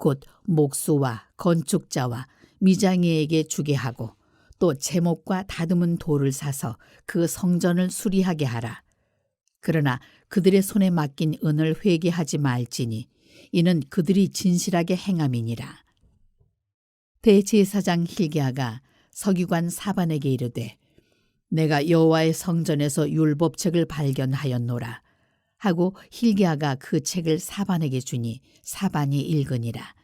곧 목수와 건축자와 미장이에게 주게 하고 또 제목과 다듬은 돌을 사서 그 성전을 수리하게 하라. 그러나 그들의 손에 맡긴 은을 회개하지 말지니 이는 그들이 진실하게 행함이니라. 대제사장 힐기야가 서기관 사반에게 이르되 내가 여호와의 성전에서 율법책을 발견하였노라 하고 힐기야가 그 책을 사반에게 주니 사반이 읽으니라.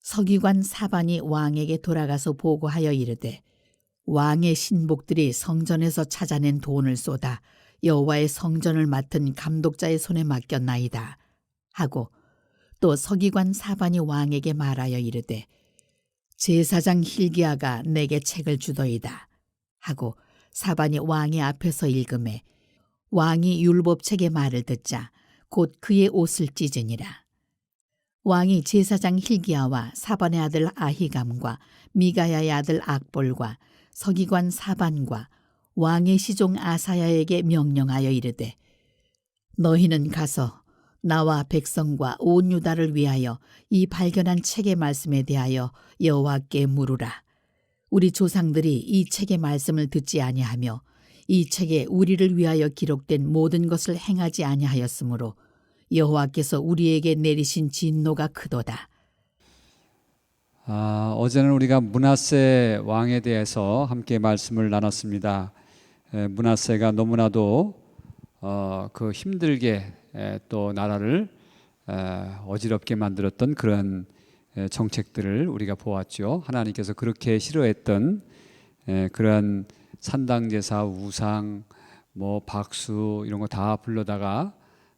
서기관 사반이 왕에게 돌아가서 보고하여 이르되 왕의 신복들이 성전에서 찾아낸 돈을 쏟아 여호와의 성전을 맡은 감독자의 손에 맡겼나이다 하고 또 서기관 사반이 왕에게 말하여 이르되 제사장 힐기야가 내게 책을 주더이다 하고 사반이 왕의 앞에서 읽음에 왕이 율법책의 말을 듣자 곧 그의 옷을 찢으니라 왕이 제사장 힐기야와 사반의 아들 아히감과 미가야의 아들 악볼과 서기관 사반과 왕의 시종 아사야에게 명령하여 이르되 너희는 가서 나와 백성과 온 유다를 위하여 이 발견한 책의 말씀에 대하여 여호와께 물으라. 우리 조상들이 이 책의 말씀을 듣지 아니하며 이 책에 우리를 위하여 기록된 모든 것을 행하지 아니하였으므로 여호와께서 우리에게 내리신 진노가 크도다. 아, 어제는 우리가 문하세 왕에 대해서 함께 말씀을 나눴습니다. 에, 문하세가 너무나도 어, 그 힘들게 에, 또 나라를 에, 어지럽게 만들었던 그런 에, 정책들을 우리가 보았죠. 하나님께서 그렇게 싫어했던 에, 그런 산당 제사, 우상, 뭐 박수 이런 거 다 불러다가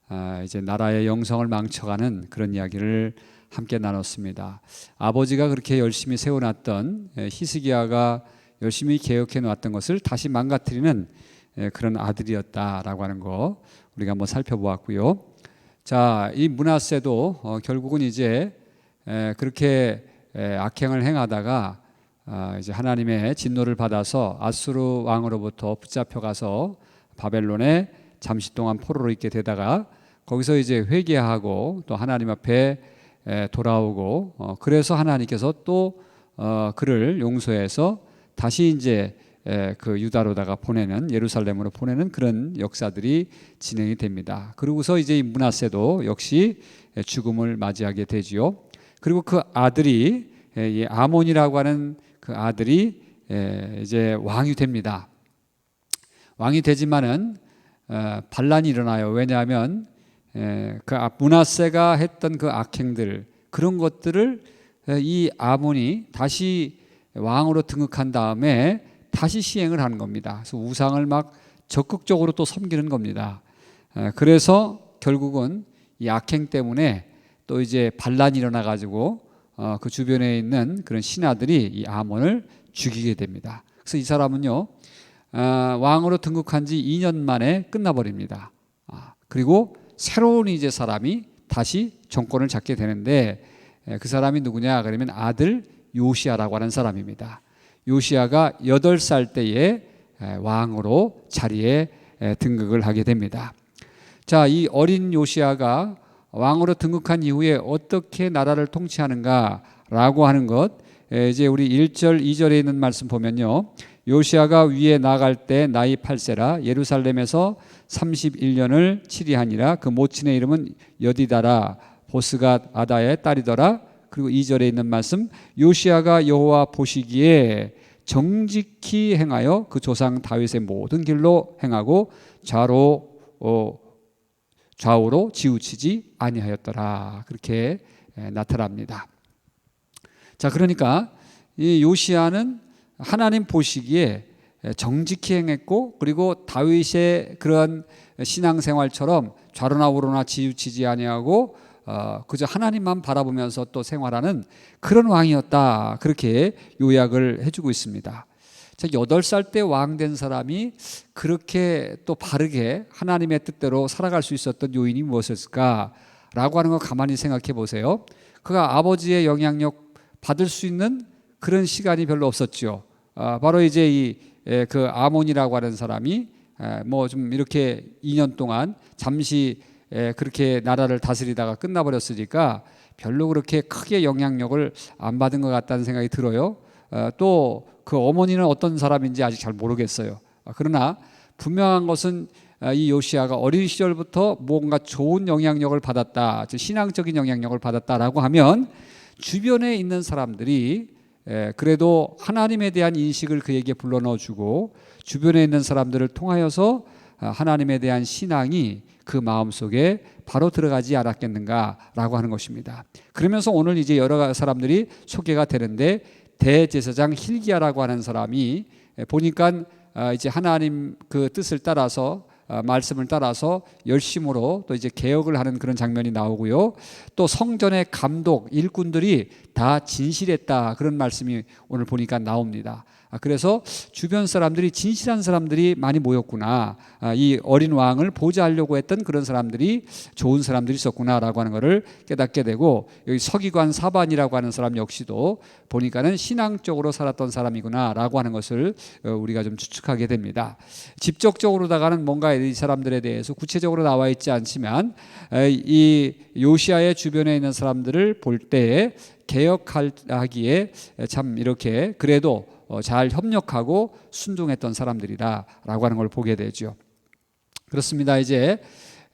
아, 이제 나라의 영성을 망쳐가는 그런 이야기를 함께 나눴습니다. 아버지가 그렇게 열심히 세워놨던 에, 히스기야가 열심히 개혁해 놨던 것을 다시 망가뜨리는 에, 그런 아들이었다라고 하는 거 우리가 한번 살펴보았고요. 자, 이 문하세도 어, 결국은 이제 에, 그렇게 에, 악행을 행하다가 아, 이제 하나님의 진노를 받아서 아수르 왕으로부터 붙잡혀 가서 바벨론에 잠시 동안 포로로 있게 되다가 거기서 이제 회개하고 또 하나님 앞에 에, 돌아오고 어, 그래서 하나님께서 또 어, 그를 용서해서 다시 이제 에, 그 유다로다가 보내는 예루살렘으로 보내는 그런 역사들이 진행이 됩니다. 그리고서 이제 이 문하세도 역시 에, 죽음을 맞이하게 되지요. 그리고 그 아들이 아몬이라고 하는 그 아들이 에, 이제 왕이 됩니다. 왕이 되지만은 어, 반란이 일어나요. 왜냐하면 에, 그 아- 문하세가 했던 그 악행들 그런 것들을 에, 이 아몬이 다시 왕으로 등극한 다음에 다시 시행을 하는 겁니다. 그래서 우상을 막 적극적으로 또 섬기는 겁니다. 에, 그래서 결국은 이 악행 때문에 또 이제 반란이 일어나 가지고 어, 그 주변에 있는 그런 신하들이 이 아몬을 죽이게 됩니다. 그래서 이 사람은요 아, 왕으로 등극한 지 2년 만에 끝나버립니다. 아, 그리고 새로운 이제 사람이 다시 정권을 잡게 되는데 에, 그 사람이 누구냐 그러면 아들 요시아라고 하는 사람입니다. 요시아가 8살 때에 에, 왕으로 자리에 에, 등극을 하게 됩니다. 자, 이 어린 요시아가 왕으로 등극한 이후에 어떻게 나라를 통치하는가라고 하는 것 에, 이제 우리 1절 2절에 있는 말씀 보면요. 요시아가 위에 나갈 때 나이 8세라 예루살렘에서 31년을 치리하니라. 그 모친의 이름은 여디다라. 보스가 아다의 딸이더라. 그리고 2절에 있는 말씀 요시아가 여호와 보시기에 정직히 행하여 그 조상 다윗의 모든 길로 행하고 좌로 어, 좌우로 지우치지 아니하였더라 그렇게 에, 나타납니다. 자 그러니까 이 요시아는 하나님 보시기에 정직히 행했고 그리고 다윗의 그런 신앙생활처럼 좌로나 우로나 지우치지 아니하고 어, 그저 하나님만 바라보면서 또 생활하는 그런 왕이었다. 그렇게 요약을 해주고 있습니다. 자, 여덟 살 때 왕 된 사람이 그렇게 또 바르게 하나님의 뜻대로 살아갈 수 있었던 요인이 무엇일까라고 하는 거 가만히 생각해 보세요. 그가 아버지의 영향력 받을 수 있는 그런 시간이 별로 없었죠. 아, 바로 이제 이 그 아몬이라고 하는 사람이 뭐 좀 이렇게 2년 동안 잠시 에, 그렇게 나라를 다스리다가 끝나버렸으니까 별로 그렇게 크게 영향력을 안 받은 것 같다는 생각이 들어요. 어, 또그 어머니는 어떤 사람인지 아직 잘 모르겠어요. 아, 그러나 분명한 것은 아, 이 요시아가 어린 시절부터 뭔가 좋은 영향력을 받았다, 즉 신앙적인 영향력을 받았다라고 하면 주변에 있는 사람들이 에, 그래도 하나님에 대한 인식을 그에게 불러넣어주고 주변에 있는 사람들을 통하여서 아, 하나님에 대한 신앙이 그 마음 속에 바로 들어가지 않았겠는가라고 하는 것입니다. 그러면서 오늘 이제 여러 사람들이 소개가 되는데 대제사장 힐기야라고 하는 사람이 보니까 아, 이제 하나님 그 뜻을 따라서 아, 말씀을 따라서 열심으로 또 이제 개혁을 하는 그런 장면이 나오고요. 또 성전의 감독 일꾼들이 다 진실했다 그런 말씀이 오늘 보니까 나옵니다. 아, 그래서 주변 사람들이 진실한 사람들이 많이 모였구나. 아, 이 어린 왕을 보좌하려고 했던 그런 사람들이 좋은 사람들이 있었구나라고 하는 것을 깨닫게 되고 여기 서기관 사반이라고 하는 사람 역시도 보니까는 신앙적으로 살았던 사람이구나라고 하는 것을 어, 우리가 좀 추측하게 됩니다. 직접적으로다가는 뭔가 이 사람들에 대해서 구체적으로 나와 있지 않지만 에, 이 요시아의 주변에 있는 사람들을 볼 때에 개혁하기에 참 이렇게 그래도 어, 잘 협력하고 순종했던 사람들이다라고 하는 걸 보게 되죠. 그렇습니다. 이제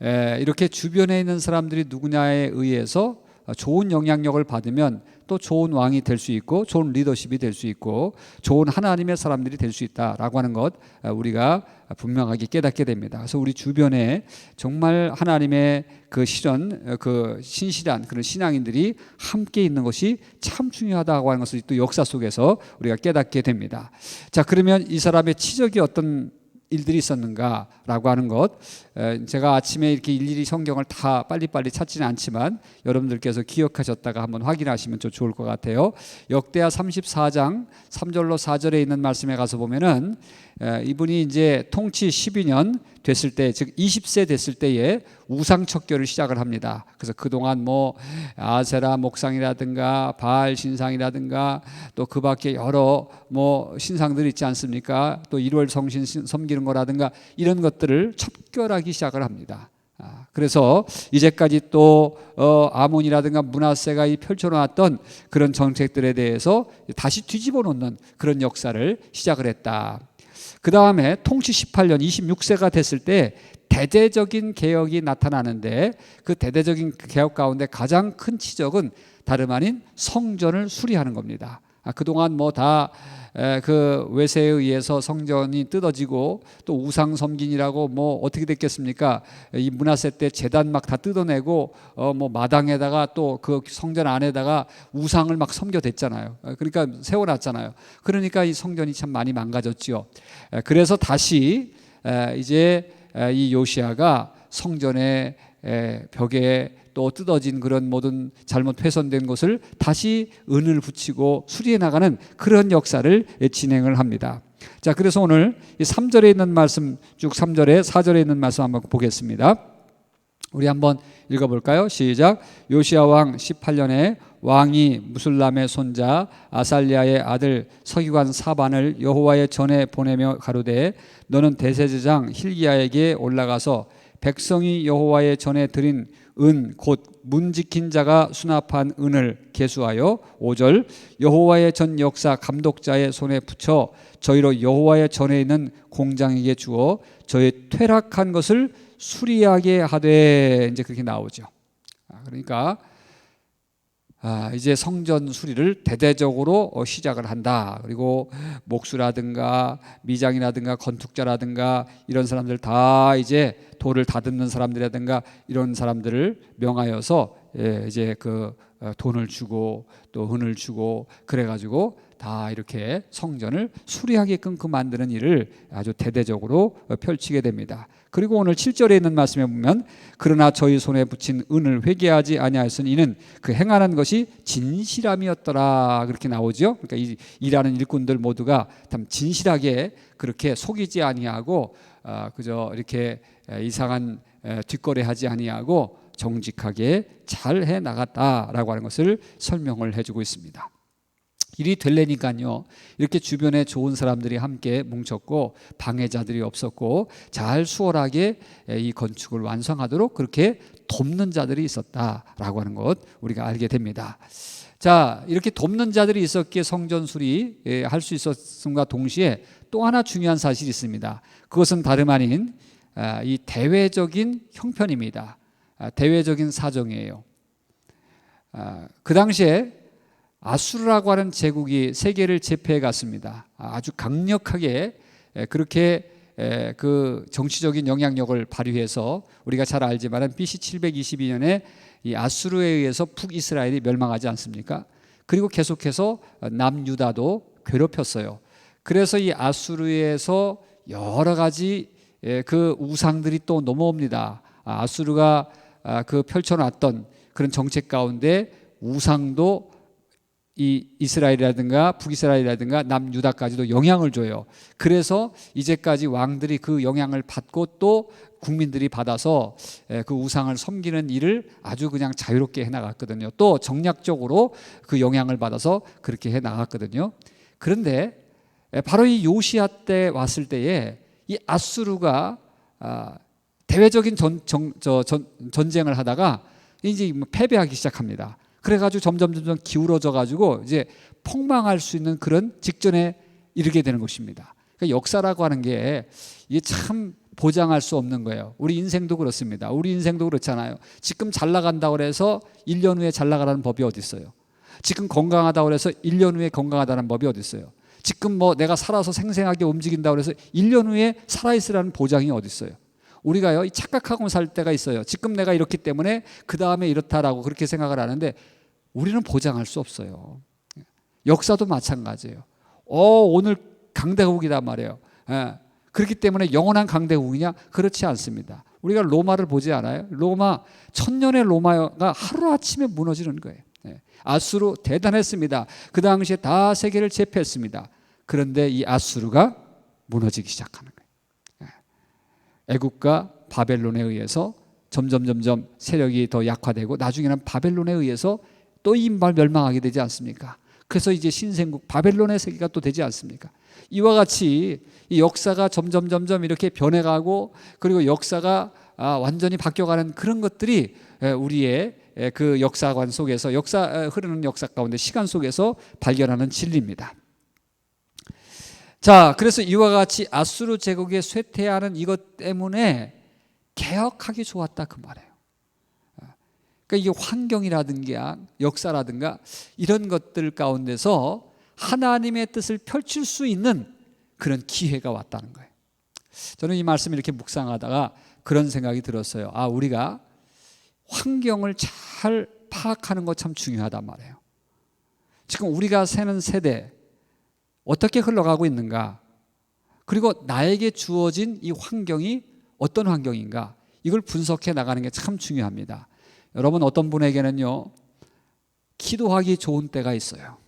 에, 이렇게 주변에 있는 사람들이 누구냐에 의해서 좋은 영향력을 받으면 또 좋은 왕이 될 수 있고 좋은 리더십이 될 수 있고 좋은 하나님의 사람들이 될 수 있다라고 하는 것 어, 우리가 분명하게 깨닫게 됩니다. 그래서 우리 주변에 정말 하나님의 그 실현 어, 그 신실한 그런 신앙인들이 함께 있는 것이 참 중요하다고 하는 것을 또 역사 속에서 우리가 깨닫게 됩니다. 자 그러면 이 사람의 치적이 어떤 일들이 있었는가라고 하는 것 에, 제가 아침에 이렇게 일일이 성경을 다 빨리빨리 찾지는 않지만 여러분들께서 기억하셨다가 한번 확인하시면 좀 좋을 것 같아요. 역대하 34장 3절로 4절에 있는 말씀에 가서 보면은 에, 이분이 이제 통치 12년 됐을 때 즉 20세 됐을 때에 우상 척결을 시작을 합니다. 그래서 그동안 뭐 아세라 목상이라든가 바알 신상이라든가 또 그 밖에 여러 뭐 신상들이 있지 않습니까? 또 일월 성신 섬기는 거라든가 이런 것들을 척결하기 시작을 합니다. 아, 그래서 이제까지 또 어, 아몬이라든가 문하세가 이 펼쳐놓았던 그런 정책들에 대해서 다시 뒤집어 놓는 그런 역사를 시작을 했다. 그 다음에 통치 18년 26세가 됐을 때 대대적인 개혁이 나타나는데 그 대대적인 개혁 가운데 가장 큰 치적은 다름 아닌 성전을 수리하는 겁니다. 아, 그동안 뭐 다 그 외세에 의해서 성전이 뜯어지고 또 우상 섬긴이라고 뭐 어떻게 됐겠습니까? 이 문화세 때 재단 막 다 뜯어내고 어 뭐 마당에다가 또 그 성전 안에다가 우상을 막 섬겨댔잖아요. 그러니까 세워놨잖아요. 그러니까 이 성전이 참 많이 망가졌지요. 그래서 다시 이제 이 요시아가 성전의 벽에 또 뜯어진 그런 모든 잘못 훼손된 것을 다시 은을 붙이고 수리해 나가는 그런 역사를 진행을 합니다. 자, 그래서 오늘 이 3절에 있는 말씀 쭉 3절에 4절에 있는 말씀 한번 보겠습니다. 우리 한번 읽어 볼까요? 시작. 요시아 왕 18년에 왕이 무술람의 손자 아살리아의 아들 서기관 사반을 여호와의 전에 보내며 가로되 너는 대제사장 힐기야에게 올라가서 백성이 여호와의 전에 드린 은 곧 문 지킨 자가 수납한 은을 계수하여 5절 여호와의 전 역사 감독자의 손에 붙여 저희로 여호와의 전에 있는 공장에게 주어 저희 퇴락한 것을 수리하게 하되 이제 그렇게 나오죠. 그러니까 아, 이제 성전 수리를 대대적으로 어, 시작을 한다. 그리고 목수라든가 미장이라든가 건축자라든가 이런 사람들 다 이제 돌을 다듬는 사람들이라든가 이런 사람들을 명하여서 예, 이제 그 어, 돈을 주고 또 은을 주고 그래가지고 다 이렇게 성전을 수리하게끔 그 만드는 일을 아주 대대적으로 어, 펼치게 됩니다. 그리고 오늘 7절에 있는 말씀에 보면 그러나 저희 손에 붙인 은을 회개하지 아니하였으니 이는 그 행하는 것이 진실함이었더라 그렇게 나오죠. 그러니까 이 일하는 일꾼들 모두가 참 진실하게 그렇게 속이지 아니하고 아, 그저 이렇게 에, 이상한 에, 뒷거래하지 아니하고 정직하게 잘 해 나갔다라고 하는 것을 설명을 해주고 있습니다. 일이 될래니까요. 이렇게 주변에 좋은 사람들이 함께 뭉쳤고 방해자들이 없었고 잘 수월하게 이 건축을 완성하도록 그렇게 돕는 자들이 있었다라고 하는 것 우리가 알게 됩니다. 자 이렇게 돕는 자들이 있었기에 성전 수리 할수 있었음과 동시에 또 하나 중요한 사실이 있습니다. 그것은 다름 아닌 아, 이 대외적인 형편입니다. 아, 대외적인 사정이에요. 아, 그 당시에 아수르라고 하는 제국이 세계를 제패해 갔습니다. 아주 강력하게 에, 그렇게 에, 그 정치적인 영향력을 발휘해서 우리가 잘 알지만 BC 722년에 이 아수르에 의해서 북이스라엘이 멸망하지 않습니까? 그리고 계속해서 남유다도 괴롭혔어요. 그래서 이 아수르에서 여러 가지 에, 그 우상들이 또 넘어옵니다. 아, 아수르가 아, 그 펼쳐놨던 그런 정책 가운데 우상도 이 이스라엘이라든가 북이스라엘이라든가 남유다까지도 영향을 줘요. 그래서 이제까지 왕들이 그 영향을 받고 또 국민들이 받아서 에, 그 우상을 섬기는 일을 아주 그냥 자유롭게 해 나갔거든요. 또 정략적으로 그 영향을 받아서 그렇게 해 나갔거든요. 그런데 에, 바로 이 요시아 때 왔을 때에 이 아수르가 아, 대외적인 전, 정, 저, 전, 전쟁을 하다가 이제 뭐 패배하기 시작합니다. 그래가지고 점점 점점 기울어져 가지고 이제 폭망할 수 있는 그런 직전에 이르게 되는 것입니다. 그러니까 역사라고 하는 게 이게 참 보장할 수 없는 거예요. 우리 인생도 그렇습니다. 우리 인생도 그렇잖아요. 지금 잘 나간다고 그래서 1년 후에 잘 나가라는 법이 어디 있어요? 지금 건강하다고 그래서 1년 후에 건강하다는 법이 어디 있어요? 지금 뭐 내가 살아서 생생하게 움직인다고 그래서 1년 후에 살아 있으라는 보장이 어디 있어요? 우리가요 착각하고 살 때가 있어요. 지금 내가 이렇기 때문에 그 다음에 이렇다라고 그렇게 생각을 하는데 우리는 보장할 수 없어요. 역사도 마찬가지예요. 어 오늘 강대국이다 말이에요. 예. 그렇기 때문에 영원한 강대국이냐? 그렇지 않습니다. 우리가 로마를 보지 않아요? 로마 천년의 로마가 하루 아침에 무너지는 거예요. 예. 아수르 대단했습니다. 그 당시에 다 세계를 제패했습니다. 그런데 이 아수르가 무너지기 시작하는 거예요. 애국과 바벨론에 의해서 점점 점점 세력이 더 약화되고 나중에는 바벨론에 의해서 또 이말 멸망하게 되지 않습니까? 그래서 이제 신생국 바벨론의 세계가 또 되지 않습니까? 이와 같이 이 역사가 점점 점점 이렇게 변해가고 그리고 역사가 아, 완전히 바뀌어가는 그런 것들이 에, 우리의 에, 그 역사관 속에서 역사 에, 흐르는 역사 가운데 시간 속에서 발견하는 진리입니다. 자, 그래서 이와 같이 아수르 제국의 쇠퇴하는 이것 때문에 개혁하기 좋았다 그 말이에요. 그러니까 이게 환경이라든가 역사라든가 이런 것들 가운데서 하나님의 뜻을 펼칠 수 있는 그런 기회가 왔다는 거예요. 저는 이 말씀 이렇게 묵상하다가 그런 생각이 들었어요. 아, 우리가 환경을 잘 파악하는 것 참 중요하단 말이에요. 지금 우리가 사는 세대 어떻게 흘러가고 있는가? 그리고 나에게 주어진 이 환경이 어떤 환경인가? 이걸 분석해 나가는 게 참 중요합니다. 여러분 어떤 분에게는요. 기도하기 좋은 때가 있어요.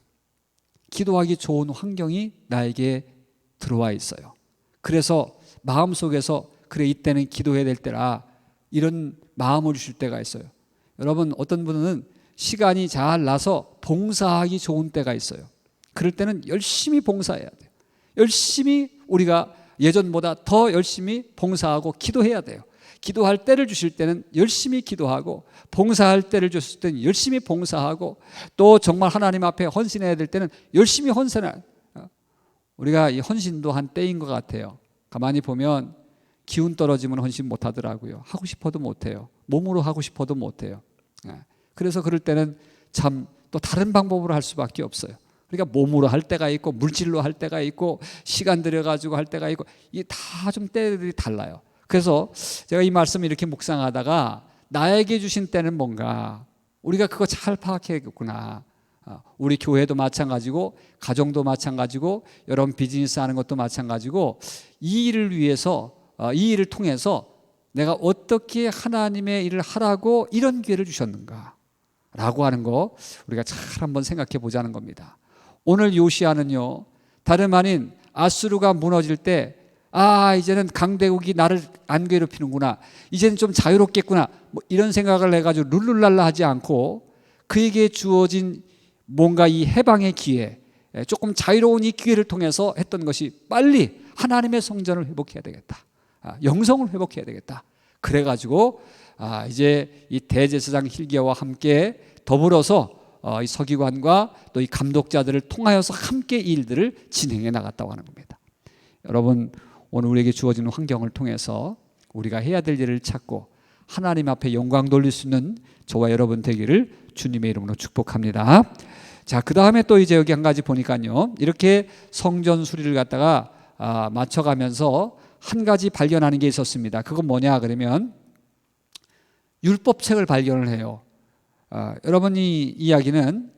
기도하기 좋은 환경이 나에게 들어와 있어요. 그래서 마음속에서 그래 이때는 기도해야 될 때라 이런 마음을 주실 때가 있어요. 여러분 어떤 분은 시간이 잘 나서 봉사하기 좋은 때가 있어요. 그럴 때는 열심히 봉사해야 돼요. 열심히 우리가 예전보다 더 열심히 봉사하고 기도해야 돼요. 기도할 때를 주실 때는 열심히 기도하고 봉사할 때를 주실 때는 열심히 봉사하고 또 정말 하나님 앞에 헌신해야 될 때는 열심히 헌신해. 우리가 이 헌신도 한 때인 것 같아요. 가만히 보면 기운 떨어지면 헌신 못 하더라고요. 하고 싶어도 못 해요. 몸으로 하고 싶어도 못 해요. 그래서 그럴 때는 참 또 다른 방법으로 할 수밖에 없어요. 그러니까 몸으로 할 때가 있고 물질로 할 때가 있고 시간 들여 가지고 할 때가 있고 이 다 좀 때들이 달라요. 그래서 제가 이 말씀을 이렇게 묵상하다가 나에게 주신 때는 뭔가 우리가 그거 잘 파악해야겠구나. 아, 우리 교회도 마찬가지고 가정도 마찬가지고 여러분 비즈니스 하는 것도 마찬가지고 이 일을 위해서 어, 이 일을 통해서 내가 어떻게 하나님의 일을 하라고 이런 기회를 주셨는가 라고 하는 거 우리가 잘 한번 생각해 보자는 겁니다. 오늘 요시아는요 다름 아닌 아수르가 무너질 때 아 이제는 강대국이 나를 안 괴롭히는구나. 이제는 좀 자유롭겠구나. 뭐 이런 생각을 해가지고 룰룰랄라 하지 않고 그에게 주어진 뭔가 이 해방의 기회 예, 조금 자유로운 이 기회를 통해서 했던 것이 빨리 하나님의 성전을 회복해야 되겠다. 아, 영성을 회복해야 되겠다. 그래가지고 아, 이제 이 대제사장 힐기야와 함께 더불어서 어, 이 서기관과 또 이 감독자들을 통하여서 함께 이 일들을 진행해 나갔다고 하는 겁니다. 여러분 오늘 우리에게 주어지는 환경을 통해서 우리가 해야 될 일을 찾고 하나님 앞에 영광 돌릴 수 있는 저와 여러분 되기를 주님의 이름으로 축복합니다. 자, 그 다음에 또 이제 여기 한 가지 보니까요. 이렇게 성전 수리를 갖다가 아, 맞춰가면서 한 가지 발견하는 게 있었습니다. 그건 뭐냐 그러면 율법책을 발견을 해요. 아, 여러분 이 이야기는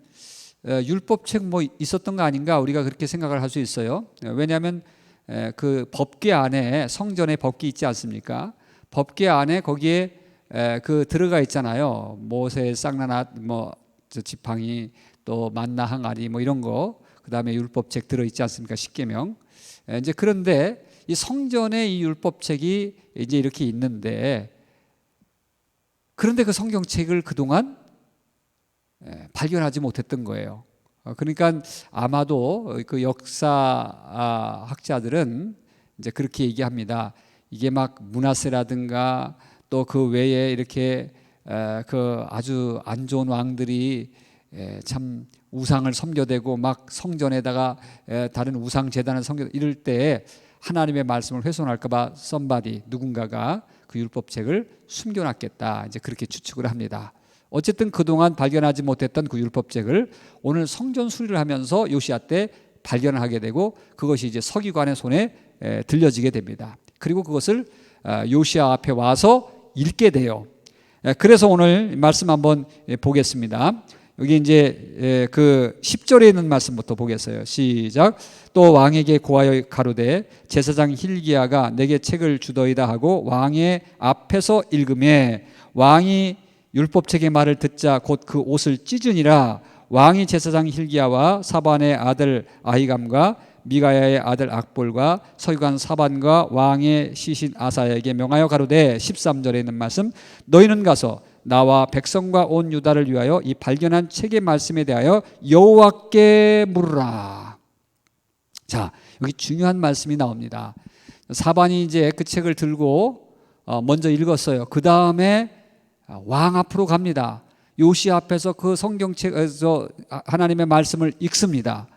어, 율법책 뭐 있었던 거 아닌가 우리가 그렇게 생각을 할 수 있어요. 어, 왜냐하면 에, 그 법계 안에 성전에 법계 있지 않습니까? 법계 안에 거기에 에, 그 들어가 있잖아요. 모세 쌍나낫 뭐저 지팡이 또 만나 항아리 뭐 이런 거 그다음에 율법책 들어 있지 않습니까? 십계명. 에, 이제 그런데 이 성전에 이 율법책이 이제 이렇게 있는데 그런데 그 성경책을 그동안 에, 발견하지 못했던 거예요. 어, 그러니까 아마도 그 역사 아, 학자들은 이제 그렇게 얘기합니다. 이게 막 문하세라든가 또 그 외에 이렇게 에, 그 아주 안 좋은 왕들이 에, 참 우상을 섬겨대고 막 성전에다가 에, 다른 우상 재단을 섬겨 이럴 때 하나님의 말씀을 훼손할까봐 썸바디 누군가가 그 율법책을 숨겨놨겠다 이제 그렇게 추측을 합니다. 어쨌든 그동안 발견하지 못했던 그 율법책을 오늘 성전 수리를 하면서 요시아 때 발견을 하게 되고 그것이 이제 서기관의 손에 에, 들려지게 됩니다. 그리고 그것을 아, 요시아 앞에 와서 읽게 돼요. 에, 그래서 오늘 말씀 한번 예, 보겠습니다. 여기 이제 에, 그 10절에 있는 말씀부터 보겠어요. 시작. 또 왕에게 고하여 가로되 제사장 힐기야가 내게 책을 주더이다 하고 왕의 앞에서 읽음에 왕이 율법책의 말을 듣자 곧 그 옷을 찢으니라 왕이 제사장 힐기야와 사반의 아들 아히감과 미가야의 아들 악볼과 서기관 사반과 왕의 시신 아사에게 명하여 가로되 13절에 있는 말씀 너희는 가서 나와 백성과 온 유다를 위하여 이 발견한 책의 말씀에 대하여 여호와께 물으라. 자, 여기 중요한 말씀이 나옵니다. 사반이 이제 그 책을 들고 어, 먼저 읽었어요. 그 다음에 왕 앞으로 갑니다. 요시 앞에서 그 성경책에서 하나님의 말씀을 읽습니다.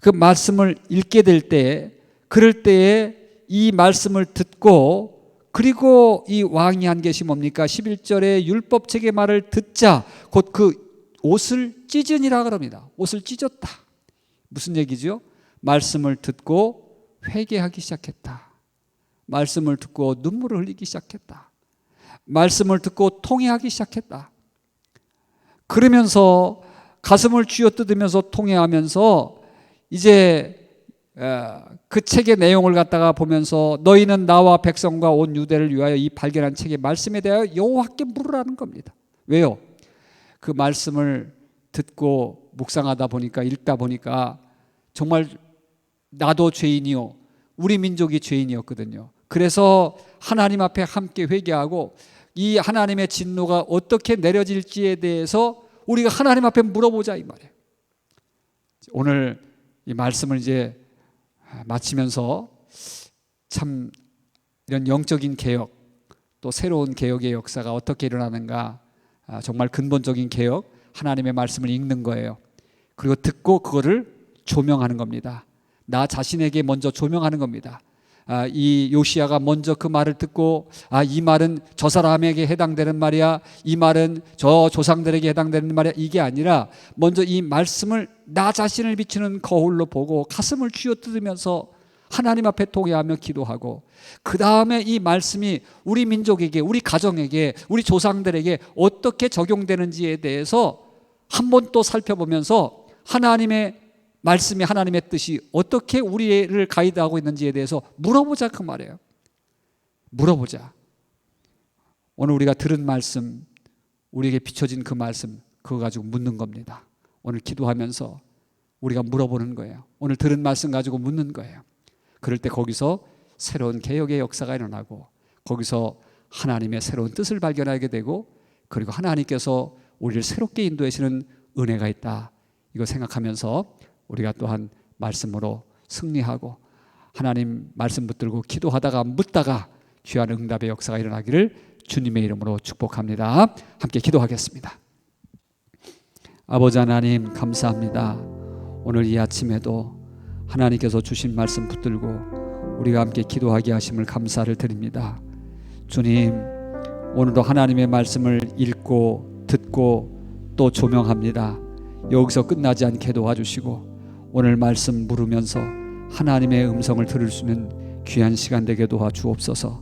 그 말씀을 읽게 될 때, 그럴 때에 이 말씀을 듣고 그리고 이 왕이 한 것이 뭡니까? 11절에 율법책의 말을 듣자 곧 그 옷을 찢으니라 그럽니다. 옷을 찢었다. 무슨 얘기죠? 말씀을 듣고 회개하기 시작했다. 말씀을 듣고 눈물을 흘리기 시작했다. 말씀을 듣고 통회하기 시작했다. 그러면서 가슴을 쥐어 뜯으면서 통회하면서 이제 그 책의 내용을 갖다가 보면서 너희는 나와 백성과 온 유대를 위하여 이 발견한 책의 말씀에 대하여 여호와께 물으라는 겁니다. 왜요? 그 말씀을 듣고 묵상하다 보니까 읽다 보니까 정말 나도 죄인이요. 우리 민족이 죄인이었거든요. 그래서 하나님 앞에 함께 회개하고 이 하나님의 진노가 어떻게 내려질지에 대해서 우리가 하나님 앞에 물어보자 이 말이에요. 오늘 이 말씀을 이제 마치면서 참 이런 영적인 개혁 또 새로운 개혁의 역사가 어떻게 일어나는가 아, 정말 근본적인 개혁 하나님의 말씀을 읽는 거예요. 그리고 듣고 그거를 조명하는 겁니다. 나 자신에게 먼저 조명하는 겁니다. 아, 이 요시아가 먼저 그 말을 듣고 아, 이 말은 저 사람에게 해당되는 말이야. 이 말은 저 조상들에게 해당되는 말이야. 이게 아니라 먼저 이 말씀을 나 자신을 비추는 거울로 보고 가슴을 쥐어 뜯으면서 하나님 앞에 통회하며 기도하고 그 다음에 이 말씀이 우리 민족에게 우리 가정에게 우리 조상들에게 어떻게 적용되는지에 대해서 한 번 또 살펴보면서 하나님의 말씀이 하나님의 뜻이 어떻게 우리를 가이드하고 있는지에 대해서 물어보자 그 말이에요. 물어보자. 오늘 우리가 들은 말씀, 우리에게 비춰진 그 말씀, 그거 가지고 묻는 겁니다. 오늘 기도하면서 우리가 물어보는 거예요. 오늘 들은 말씀 가지고 묻는 거예요. 그럴 때 거기서 새로운 개혁의 역사가 일어나고 거기서 하나님의 새로운 뜻을 발견하게 되고 그리고 하나님께서 우리를 새롭게 인도하시는 은혜가 있다. 이거 생각하면서 우리가 또한 말씀으로 승리하고 하나님 말씀 붙들고 기도하다가 묻다가 귀한 응답의 역사가 일어나기를 주님의 이름으로 축복합니다. 함께 기도하겠습니다. 아버지 하나님 감사합니다. 오늘 이 아침에도 하나님께서 주신 말씀 붙들고 우리가 함께 기도하게 하심을 감사를 드립니다. 주님, 오늘도 하나님의 말씀을 읽고 듣고 또 조명합니다. 여기서 끝나지 않게 도와주시고 오늘 말씀 물으면서 하나님의 음성을 들을 수 있는 귀한 시간 되게 도와주옵소서.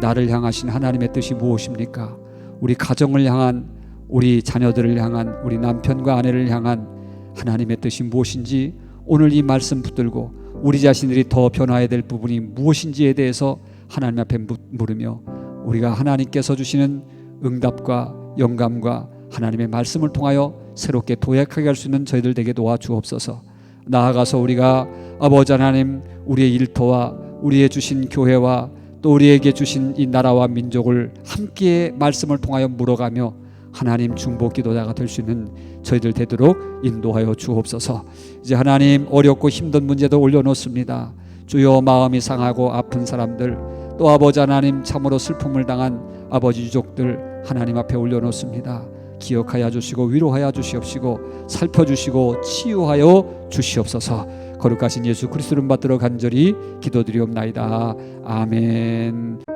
나를 향하신 하나님의 뜻이 무엇입니까? 우리 가정을 향한 우리 자녀들을 향한 우리 남편과 아내를 향한 하나님의 뜻이 무엇인지 오늘 이 말씀 붙들고 우리 자신들이 더 변화해야 될 부분이 무엇인지에 대해서 하나님 앞에 묻- 물으며 우리가 하나님께서 주시는 응답과 영감과 하나님의 말씀을 통하여 새롭게 도약하게 할 수 있는 저희들 되게 도와주옵소서. 나아가서 우리가 아버지 하나님 우리의 일터와 우리의 주신 교회와 또 우리에게 주신 이 나라와 민족을 함께 말씀을 통하여 물어가며 하나님 중보 기도자가 될 수 있는 저희들 되도록 인도하여 주옵소서. 이제 하나님 어렵고 힘든 문제도 올려놓습니다. 주여 마음이 상하고 아픈 사람들 또 아버지 하나님 참으로 슬픔을 당한 아버지 유족들 하나님 앞에 올려놓습니다. 기억하여 주시고 위로하여 주시옵시고 살펴주시고 치유하여 주시옵소서. 거룩하신 예수 그리스도를 받들어 간절히 기도드리옵나이다. 아멘.